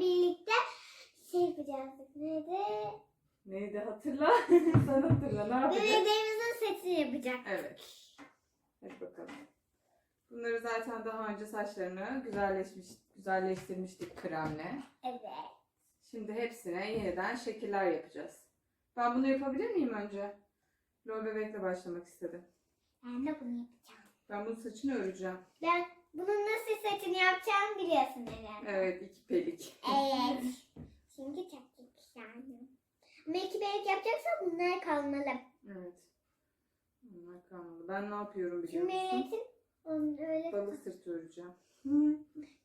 Birlikte şey yapacağız. Neydi? Neydi hatırla. Sen hatırla ne yapacağız? Bebeklerimizin setini yapacak. Evet. Hadi bakalım. Bunları zaten daha önce saçlarını güzelleşmiş, güzelleştirmiştik kremle. Evet. Şimdi hepsine yeniden şekiller yapacağız. Ben bunu yapabilir miyim önce? Lol bebekle başlamak istedim. Ben de bunu yapacağım. Ben bunun saçını öreceğim. Ben bunun nasıl setini yapacağımı biliyorsun herhalde. Evet iki pelik. Evet. Çünkü çok yani. Ama iki belik yapacaksan bunlar kalmalı. Evet. Bunlar kalmadı. Ben ne yapıyorum biliyor Çünkü musun? milletin onu öyle Balık sırtı öreceğim.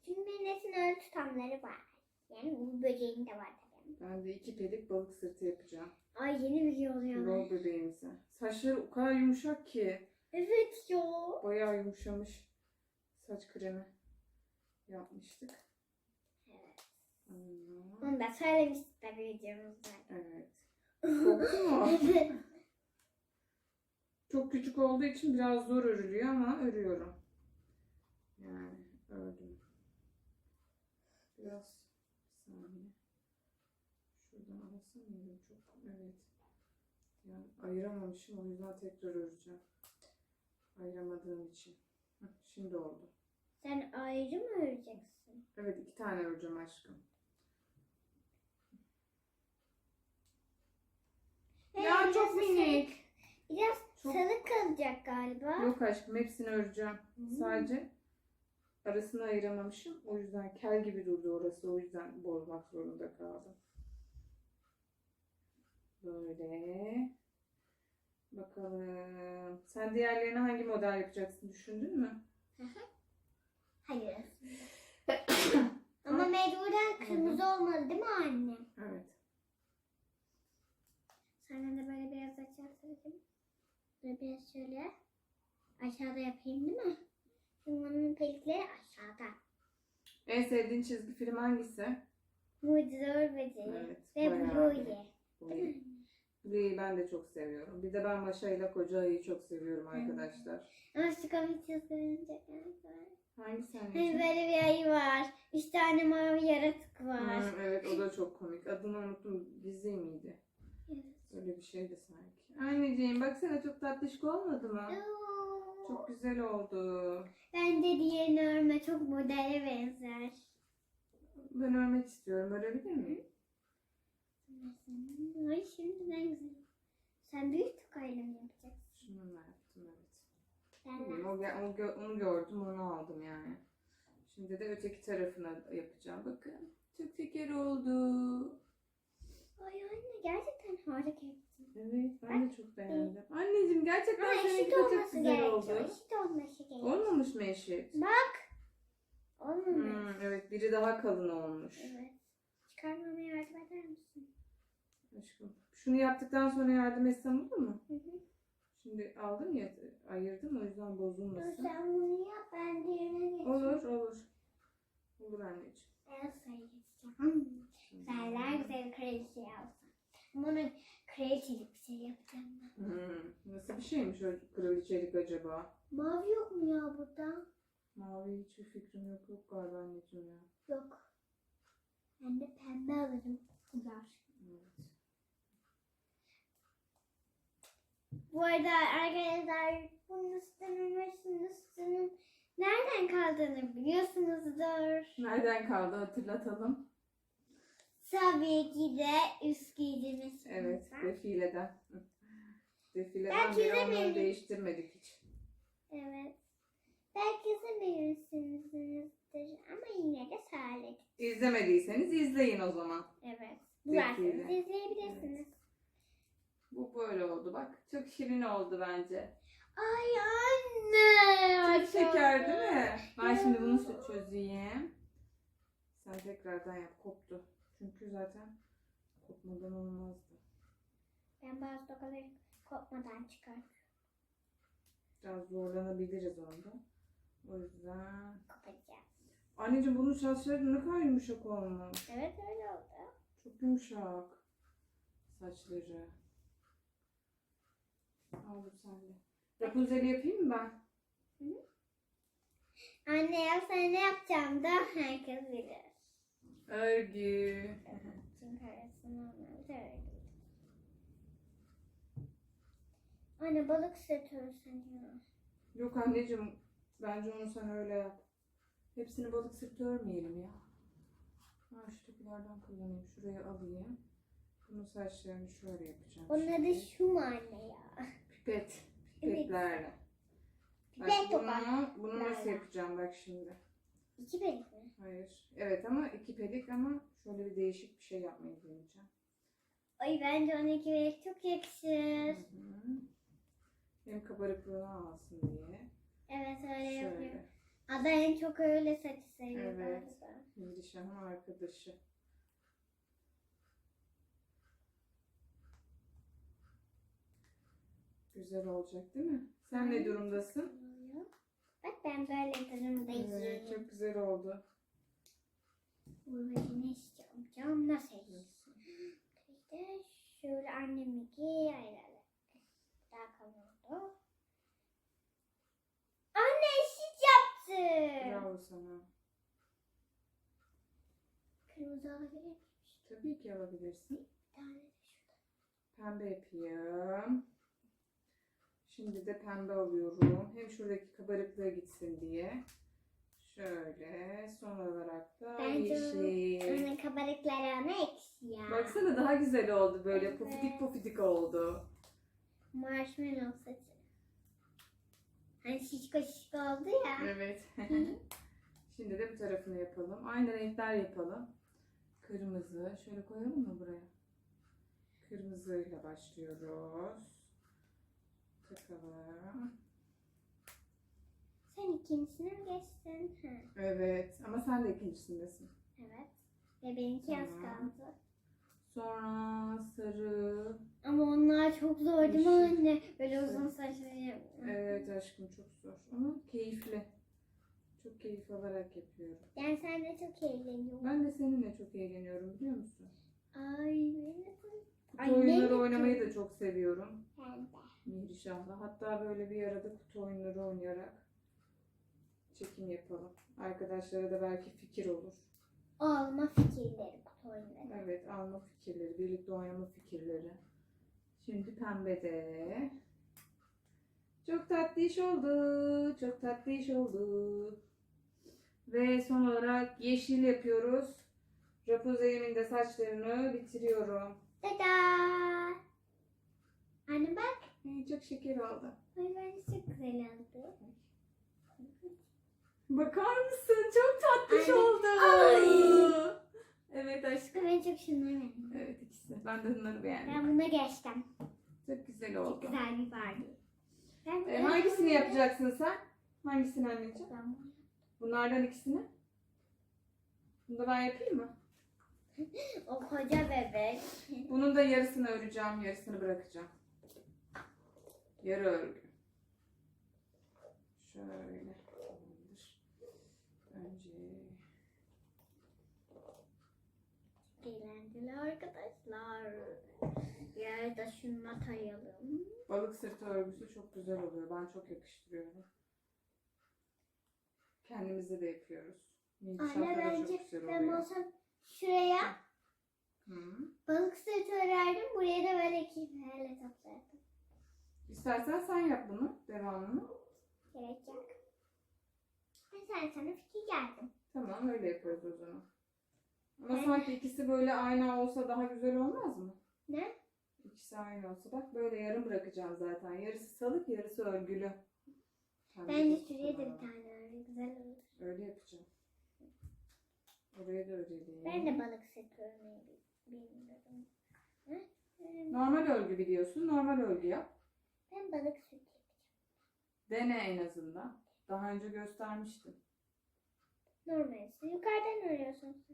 Çünkü milletin öyle tutamları var. Yani bu böceğin de var tabii. Ben de iki pelik balık sırtı yapacağım. Ay yeni bir şey oluyor. Lol bebeğimize. Saçları o kadar yumuşak ki. Evet ya. Bayağı yumuşamış. Saç kremi yapmıştık. Evet. Hmm, Onu da söylemiştik tabii videomuzda. Evet. Koktu mu? Çok küçük olduğu için biraz zor örülüyor ama örüyorum. Yani ördüm. Biraz bir saniye. Şuradan arasam mıydım çok? Evet. Yani ayıramamışım o yüzden tekrar öreceğim. Ayıramadığım için. Şimdi oldu. Sen ayrı mı öreceksin? Evet iki tane öreceğim aşkım. Ya çok biraz minik. Biraz Çok- sarı kalacak galiba. Yok aşkım hepsini öreceğim. Hmm. Sadece arasını ayıramamışım. O yüzden kel gibi durdu orası. O yüzden bozmak zorunda kaldım. Böyle. Bakalım. Sen diğerlerine hangi model yapacaksın düşündün mü? Hayır. Ama mecburen kırmızı olmalı değil mi anne? Evet. Senden de böyle biraz açarsan. Böyle biraz şöyle aşağıda yapayım değil mi? Limonun pelikleri aşağıda. En sevdiğin çizgi film hangisi? Mucizor böceği. Evet, Ve Blue'ye. Blue'yu ben de çok seviyorum. Bir de ben Maşa ile Koca Ayı'yı çok seviyorum arkadaşlar. Ama şu komik var. Hangisi Hani anneciğim? böyle bir ayı var. Üç tane mavi yaratık var. Hı, evet o da çok komik. Adını unuttum. Dizi miydi? Evet. Öyle bir şeydi sanki. Anneciğim baksana çok tatlışk olmadı mı? Oo. Çok güzel oldu. Bence diğerini örme çok modele benzer. Ben örmek istiyorum. Örebilir miyim? Ay şimdiden güzel. Sen büyük tokayla mı yapacaksın? Şununla yaptım evet. Ben Bilmiyorum, o, ge- o gö- onu gördüm onu aldım yani. Şimdi de öteki tarafına yapacağım. Bakın. Çok şeker oldu. Ay anne gerçekten harika yaptın. Evet ben de çok beğendim. Anneciğim gerçekten Ama seninki eşit de çok olması güzel gerekiyor. oldu. Eşit olması gerekiyor. Olmamış mı eşit? Bak. Olmamış. Hmm, evet biri daha kalın olmuş. Evet. Çıkarmama yardım eder misin? Aşkım. Şunu yaptıktan sonra yardım etsem olur mu? Hı hı. Şimdi aldım ya ayırdım o yüzden Dur bozulmasın. sen bunu yap ben diğerine geçeyim. Olur olur. Olur anneciğim. Ben sayı geçeceğim. Hmm. Güzeller güzel kraliçe yapsam. Bunu kraliçelik bir şey yapacağım ben. Hmm, Nasıl bir şeymiş o kraliçelik acaba? Mavi yok mu ya burada? Mavi hiçbir fikrim yok yok galiba anneciğim ya. Yok. Ben de pembe alırım. Güzel. Evet. Bu arada arkadaşlar bunun üstünün ve şunun üstünün nereden kaldığını biliyorsunuzdur. Nereden kaldı hatırlatalım. Tabii ki de üst giydiğimiz Evet defileden. Defileden Belki beri onları izlemeyelim. değiştirmedik hiç. Evet. Belki izlememişsinizdir ama yine de söyledik. İzlemediyseniz izleyin o zaman. Evet. Bularsanız Defile. izleyebilirsiniz. Bu böyle oldu bak. Çok şirin oldu bence. Ay anne. Çok şeker değil mi? Ben şimdi bunu çö- çözeyim. Sen tekrardan yap. Koptu. Çünkü zaten kopmadan olmazdı. Ben bazı tokaları kopmadan çıkartıyorum. Biraz zorlanabiliriz onda. O yüzden... Kopacağım. Anneciğim bunun saçları ne kadar yumuşak olmuş. Evet öyle oldu. Çok yumuşak. Saçları. Al bu sen de. Rapunzel'i yapayım mı ben? Anne ya sen ne yapacağım da herkes bilir. Örgü. Çünkü. Anne balık seti sanıyor. Yok anneciğim. Bence onu sen öyle yap. Hepsini balık sırtı örmeyelim ya. Ha şu topulardan kullanayım. Şuraya alayım. Bunun saçlarını şöyle yapacağım. Onun adı şimdi. şu mu anne ya? Pipet. Pipetlerle. Bak Pipet bunu, bunu nasıl yapacağım bak şimdi. İki belik mi? Hayır. Evet ama iki pedik ama şöyle bir değişik bir şey yapmayı deneyeceğim. Ay bence ona iki belik çok yakışır. Hı hı. Hem kabarıklığını alsın diye. Evet öyle yapıyorum. Şöyle. Ada en çok öyle saçı seviyor Evet. galiba. Nilişah'ın arkadaşı. Güzel olacak değil mi? Sen ne durumdasın? Bak ben böyle durumdayım. Evet, çok güzel oldu. Burada güneş camcam nasıl eğilsin? İşte şöyle anneminki ayarlı. Daha oldu. Anne eşit yaptı. Bravo sana. Kırmızı alabilir miyim? Tabii ki alabilirsin. Bir tane de şurada. Pembe yapayım. Şimdi de pembe alıyorum. Hem şuradaki kabarıklığa gitsin diye. Şöyle. Son olarak da Bence yeşil. Onun kabarıklarına eksi ya. Baksana daha güzel oldu böyle. Evet. Pofidik pofidik oldu. Marshmallow saçı. Hani şişko şişko oldu ya. Evet. Şimdi de bu tarafını yapalım. Aynı renkler yapalım. Kırmızı. Şöyle koyalım mı buraya? Kırmızıyla başlıyoruz. Sen ikincisine mi geçtin? Ha, Evet. Ama sen de ikincisindesin. evet. Ve benimki az Tamam. kaldı. Sonra sarı. Ama onlar çok zor değil mi Yeşil. anne? Böyle uzun saçları. Evet aşkım çok zor. Ama keyifli. Çok keyif alarak yapıyorum. Yani sen de çok eğleniyorsun. Ben de seninle çok eğleniyorum biliyor musun? Ay benim de. Kutu Ay, oyunları oynamayı da çok seviyorum. Ben de. Mihrişah'la. Hatta böyle bir arada kutu oyunları oynayarak çekim yapalım. Arkadaşlara da belki fikir olur. Alma fikirleri kutu oyunları. Evet alma fikirleri, birlikte oynama fikirleri. Şimdi pembede. Çok tatlı iş oldu. Çok tatlı iş oldu. Ve son olarak yeşil yapıyoruz. Rapunzel'imin de saçlarını bitiriyorum. Tada! Anne bak. Ay, çok şeker oldu. Ay bence çok güzel oldu. Bakar mısın? Çok tatlış Anne. oldu. Ay. Evet aşkım. Ben çok şunları beğendim. Evet ikisi. Ben de bunları beğendim. Ben buna geçtim. Çok güzel Çok oldu. güzel bir Barbie. Ben Ee, hangisini yapacaksın sen? Hangisini anneciğim? Ben Bunlardan ikisini. Bunu da ben yapayım mı? O koca bebek. Bunun da yarısını öreceğim, yarısını bırakacağım. Yarı örgü. Şöyle. Önce Eğlenceli arkadaşlar. De şununla tayalım. balık sırtı örgüsü çok güzel oluyor. Ben çok yakıştırıyorum. Kendimize de yapıyoruz. Anne bence ben olsam şuraya Hı. balık sırtı örerdim. Buraya da böyle iki perle toplardım. İstersen sen yap bunu, devamını. Gerek yok. Ben sen sana fikir geldim. Tamam öyle yaparız o zaman. Ama Ben- sanki ikisi böyle aynı olsa daha güzel olmaz mı? Ne? İkisi aynı olsa. Bak böyle yarım bırakacağım zaten. Yarısı salık, yarısı örgülü. Bence şuraya da bir tane öyle güzel olur. Öyle yapacağım. Oraya da örelim. Ben de balık sırtı örmeyi bi- bilmiyorum. Normal örgü biliyorsun. Normal örgü yap. Ben balık sırtı Dene en azından. Daha önce göstermiştim. Normalsi yukarıdan örüyorsun.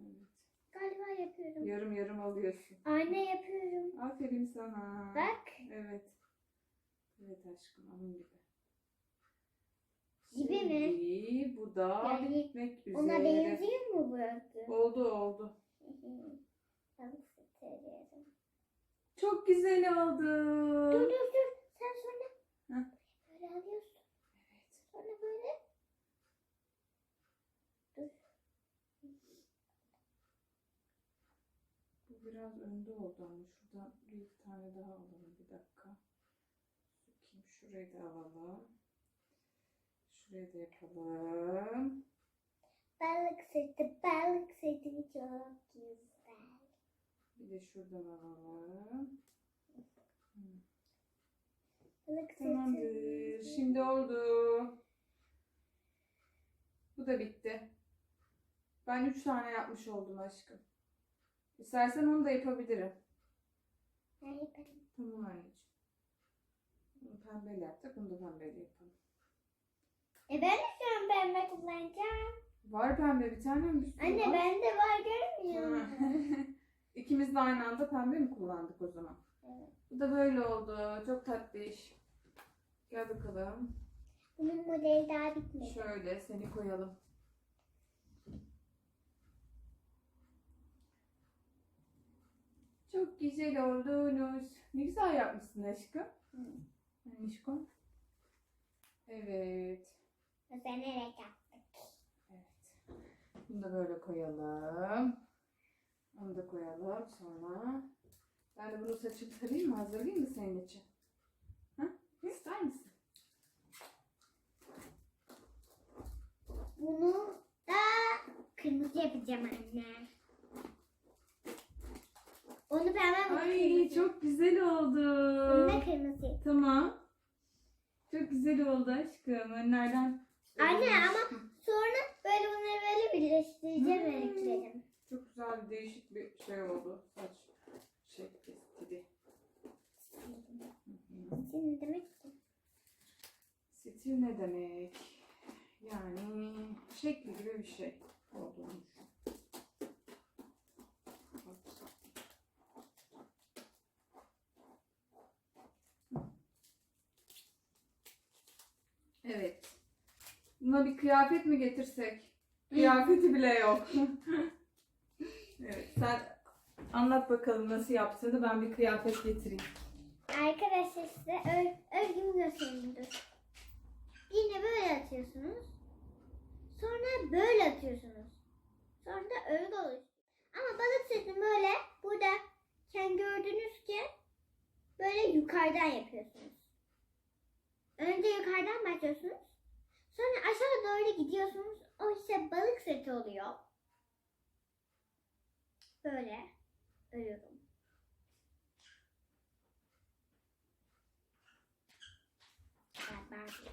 Evet. Galiba yapıyorum. Yarım yarım alıyorsun. Ayna yapıyorum. Aferin sana. Bak. Evet. Evet aşkım onun gibi. Gibi mi? Şimdi bu da Yani bitmek üzere. Ona benziyor mu bu örgü? Oldu oldu. Çok güzel oldu. Dur dur dur. Sen sonra Hı. böyle alıyorsun. Evet. Sonra böyle. Dur. Bu biraz önde oldu ama şuradan bir tane daha alalım bir dakika. Bakayım şurayı da alalım. Şurayı da yapalım. Balık seti, balık seti çok güzel. Bir de şuradan alalım. Balık. Tamamdır. Şimdi oldu. Bu da bitti. Ben üç tane yapmış oldum aşkım. İstersen onu da yapabilirim. Ben yaparım. Tamam anneciğim. Bunu pembeyle yaptık. Bunu da pembeyle yapalım. E ben de şu an pembe kullanacağım. Var pembe bir tane mi? Anne bende var görmüyor musun? İkimiz de aynı anda pembe mi kullandık o zaman? Evet. Bu da böyle oldu. Çok tatlı iş. Gel bakalım. Bunun modeli daha bitmedi. Şöyle seni koyalım. Çok güzel oldunuz. Ne güzel yapmışsın aşkım. Hı. Anişkom. Evet. Özenerek yaptık. Evet. Bunu da böyle koyalım. Onu da koyalım sonra. Ben de bunu saçımı tarayayım mı? Hazırlayayım mı senin için? Ha? İster misin? Bunu da kırmızı yapacağım anne. Onu pembe bu Ay kırmızı. çok güzel oldu. Bunu da kırmızı. Tamam. Çok güzel oldu aşkım. Önlerden. Anne ama sonra böyle bunları böyle birleştireceğim Hmm. renklerim. Çok güzel değişik bir şey oldu. Saç şekli, stili. Hı. Şimdi demek ki. Stil ne demek? Yani şekli gibi bir şey olduğunu. Evet. Buna bir kıyafet mi getirsek? Kıyafeti bile yok. evet, sen anlat bakalım nasıl yaptığını ben bir kıyafet getireyim. Size ör, örgümü göstereyim. Yine böyle atıyorsunuz. Sonra böyle atıyorsunuz. Sonra da örgü oluşuyor. Ama balık seti böyle burada kendi gördüğünüz ki böyle yukarıdan yapıyorsunuz. Önce yukarıdan başlıyorsunuz. Sonra aşağı doğru gidiyorsunuz. O işte balık seti oluyor. Böyle örüyorum. Ben-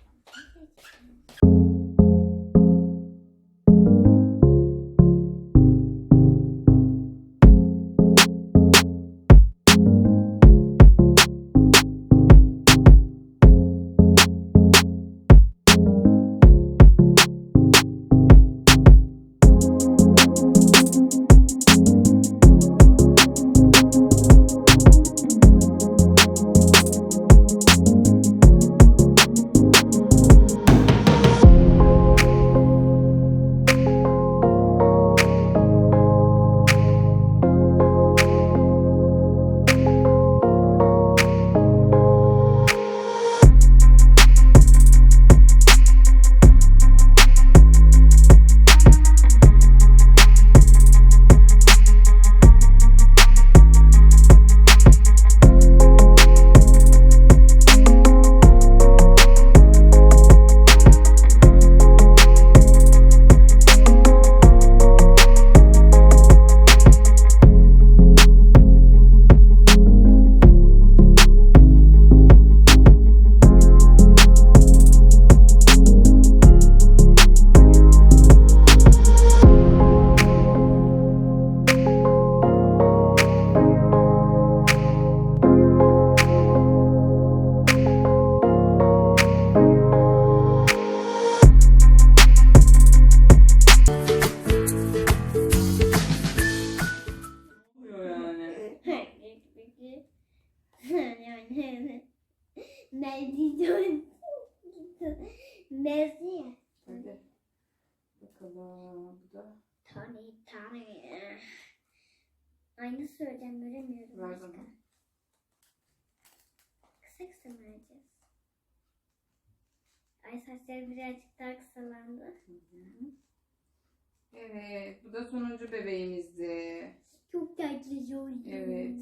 Mezun. Hadi. Bakalım bu da. Tane tane. Aynı söyleyeceğim göremiyorum. Ver başka. bana. Kısa kısa mı vereceğiz? Ay saçlarım birazcık daha kısalandı. Hı hı. Evet, bu da sonuncu bebeğimizdi. Çok tatlı koydum. Evet.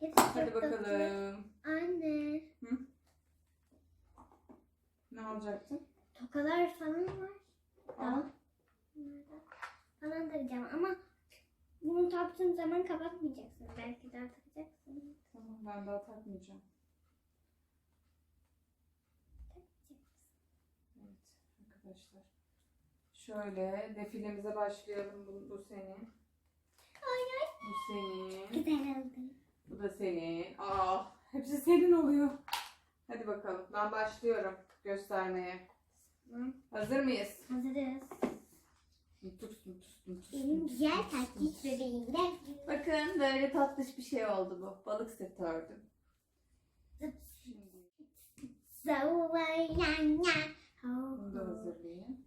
Hepsi Hadi çok tatlı. bakalım. Anne. Ne alacaktın? Tokalar falan var. Bunlardan Falan takacağım ama bunu taktığın zaman kapatmayacaksın. Belki daha takacaksın. Tamam ben daha takmayacağım. Evet arkadaşlar. Şöyle defilemize başlayalım. Bu, bu senin. Ay ay. Bu senin. Güzel oldu. Bu da senin. Aa, hepsi senin oluyor. Hadi bakalım. Ben başlıyorum göstermeye. Tamam. Hazır mıyız? Hazırız. Benim güzel tatlış bebeğim. Gel. Bakın böyle tatlış bir şey oldu bu. Balık seti ördüm. Bunu da hazırlayayım.